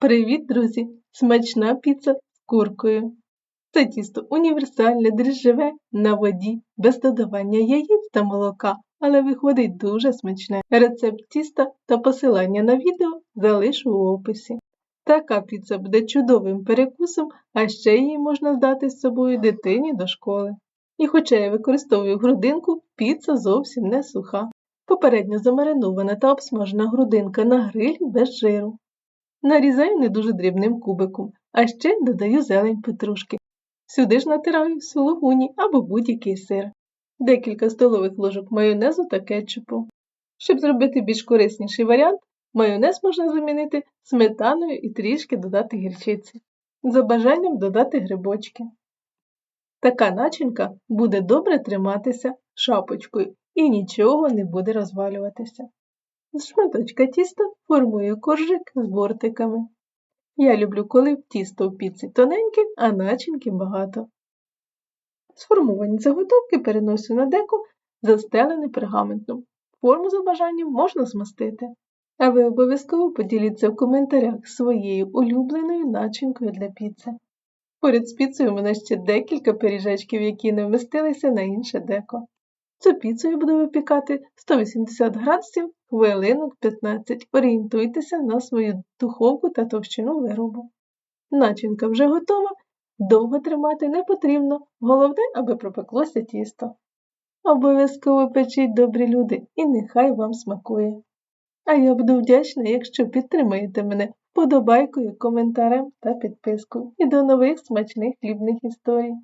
Привіт, друзі! Смачна піца з куркою. Це тісто універсальне, дріжджеве на воді, без додавання яєць та молока, але виходить дуже смачне. Рецепт тіста та посилання на відео залишу у описі. Така піца буде чудовим перекусом, а ще її можна здати з собою дитині до школи. І хоча я використовую грудинку, піца зовсім не суха. Попередньо замаринована та обсмажена грудинка на грилі без жиру. Нарізаю не дуже дрібним кубиком, а ще додаю зелень петрушки. Сюди ж натираю сулугуні або будь-який сир, декілька столових ложок майонезу та кетчупу. Щоб зробити більш корисніший варіант, майонез можна замінити сметаною і трішки додати гірчиці. За бажанням додати грибочки. Така начинка буде добре триматися шапочкою і нічого не буде розвалюватися. З шматочка тіста формую коржик з бортиками. Я люблю, коли тісто в піці тоненьке, а начинки багато. Сформовані заготовки переносю на деко, застелене пергаментом. Форму за бажанням можна змастити. А ви обов'язково поділіться в коментарях своєю улюбленою начинкою для піци. Поряд з піцею у мене ще декілька пиріжечків, які не вмістилися на інше деко. Цю піцу я буду випікати 180 градусів хвилинок 15. Орієнтуйтеся на свою духовку та товщину виробу. Начинка вже готова, довго тримати не потрібно, головне, аби пропеклося тісто. Обов'язково печіть добрі люди і нехай вам смакує. А я буду вдячна, якщо підтримаєте мене вподобайкою, коментарем та підпискою. І до нових смачних хлібних історій!